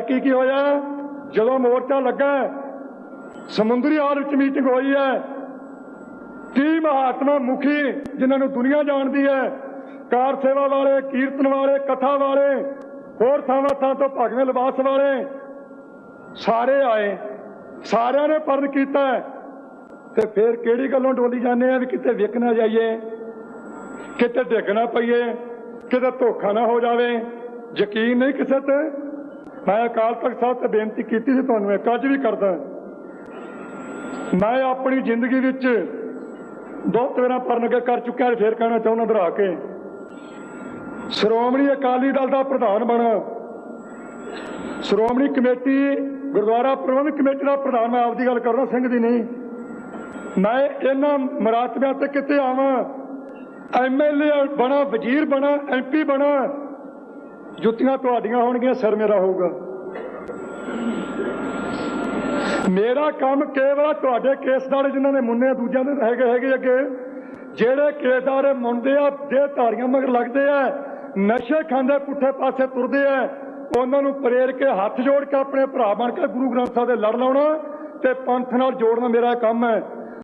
ਕੀ ਕੀ ਹੋਇਆ? ਜਦੋਂ ਮੋਰਚਾ ਲੱਗਾ, ਸਮੁੰਦਰੀ ਹਾਲ ਵਿੱਚ ਮੀਟਿੰਗ ਹੋਈ ਹੈ। ਕੀ ਮਹਾਤਮਾ ਮੁਖੀ ਜਿਨ੍ਹਾਂ ਨੂੰ ਦੁਨੀਆ ਜਾਣਦੀ ਹੈ, ਕਾਰ ਸੇਵਾ ਵਾਲੇ, ਕੀਰਤਨ ਵਾਲੇ, ਕਥਾ ਵਾਲੇ, ਹੋਰ ਥਾਵਾਂ ਥਾਂ ਤੋਂ ਭਗਵੇਂ ਲਿਬਾਸ ਵਾਲੇ, ਸਾਰੇ ਆਏ। ਸਾਰਿਆਂ ਨੇ ਪਰਨ ਕੀਤਾ। ਤੇ ਫਿਰ ਕਿਹੜੀ ਗੱਲੋਂ ਡੋਲੀ ਜਾਂਦੇ ਆ ਵੀ ਕਿਤੇ ਵਿਕ ਨਾ ਜਾਈਏ, ਕਿਤੇ ਡਿੱਗ ਨਾ ਪਈਏ, ਕਿਤੇ ਧੋਖਾ ਨਾ ਹੋ ਜਾਵੇ? ਯਕੀਨ ਨਹੀਂ ਕਿਸੇ ਤੇ? ਮੈਂ ਅਕਾਲ ਤਖਤ ਸਾਹਿਬ ਤੇ ਬੇਨਤੀ ਕੀਤੀ ਸੀ ਤੁਹਾਨੂੰ ਇੱਕ ਅੱਜ ਵੀ ਕਰਦਾ ਮੈਂ ਆਪਣੀ ਜ਼ਿੰਦਗੀ ਵਿੱਚ ਦੋ ਤੇਰਾ ਪਰਨ ਕਰ ਚੁੱਕਿਆ ਤੇ ਫਿਰ ਕਹਿਣਾ ਚਾਹੁੰਦਾ ਦੁਹਰਾ ਕੇ। ਸ਼੍ਰੋਮਣੀ ਅਕਾਲੀ ਦਲ ਦਾ ਪ੍ਰਧਾਨ ਬਣਾ। ਸ਼੍ਰੋਮਣੀ ਕਮੇਟੀ, ਗੁਰਦੁਆਰਾ ਪ੍ਰਬੰਧਕ ਕਮੇਟੀ ਦਾ ਪ੍ਰਧਾਨ, ਮੈਂ ਆਪ ਦੀ ਗੱਲ ਕਰਦਾ, ਸਿੰਘ ਦੀ ਨਹੀਂ। ਮੈਂ ਇਹਨਾਂ ਮਰਾਤਬਿਆਂ ਤੇ ਕਿਤੇ ਆਵਾਂ। ਐਮਐਲਏ ਬਣਾ, ਵਜ਼ੀਰ ਬਣਾ ਐਮਪੀ ਬਣਾ। ਜੁੱਤੀਆਂ ਤੁਹਾਡੀਆਂ ਹੋਣਗੀਆਂ, ਸਿਰ ਮੇਰਾ ਹੋਊਗਾ। ਮੇਰਾ ਕੰਮ ਕੇਵਲ ਤੁਹਾਡੇ ਕੇਸਦਾਰ ਜਿਨ੍ਹਾਂ ਨੇ ਮੁੰਨੇ ਦੂਜਿਆਂ ਦੇ ਹੈਗੇ ਹੈਗੇ ਅੱਗੇ। ਜਿਹੜੇ ਕੇਸਦਾਰ ਮੁੰਡੇ ਆ, ਦੇ ਧਾਰੀਆਂ ਮਗਰ ਲੱਗਦੇ ਆ, ਨਸ਼ੇ ਖਾਂਦੇ ਪੁੱਠੇ ਪਾਸੇ ਤੁਰਦੇ ਆ, ਉਹਨਾਂ ਨੂੰ ਪ੍ਰੇਰ ਕੇ ਹੱਥ ਜੋੜ ਕੇ ਆਪਣੇ ਭਰਾ ਬਣ ਕੇ ਗੁਰੂ ਗ੍ਰੰਥ ਸਾਹਿਬ ਦੇ ਲੜ ਲਾਉਣਾ ਤੇ ਪੰਥ ਨਾਲ ਜੋੜਨਾ ਮੇਰਾ ਕੰਮ ਹੈ।